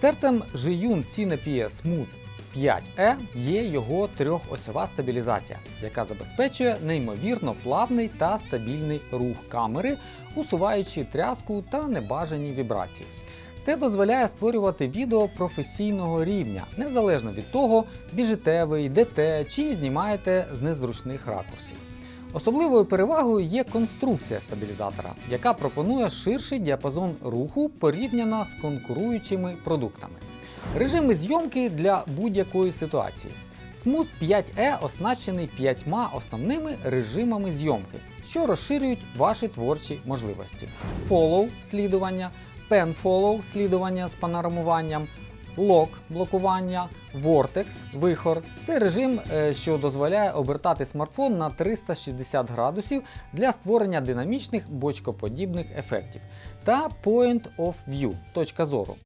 Серцем Jiyun Cinepia Smooth 5E є його трьохосьова стабілізація, яка забезпечує неймовірно плавний та стабільний рух камери, усуваючи тряску та небажані вібрації. Це дозволяє створювати відео професійного рівня, незалежно від того, біжите ви, йдете чи знімаєте з незручних ракурсів. Особливою перевагою є конструкція стабілізатора, яка пропонує ширший діапазон руху порівняно з конкуруючими продуктами. Режими зйомки для будь-якої ситуації. Smooth 5E оснащений п'ятьма основними режимами зйомки, що розширюють ваші творчі можливості: Follow слідування, Pen Follow слідування з панорамуванням, Lock блокування, Vortex вихор. Це режим, е, що дозволяє обертати смартфон на 360 градусів для створення динамічних бочкоподібних ефектів. Та Point of View точка зору.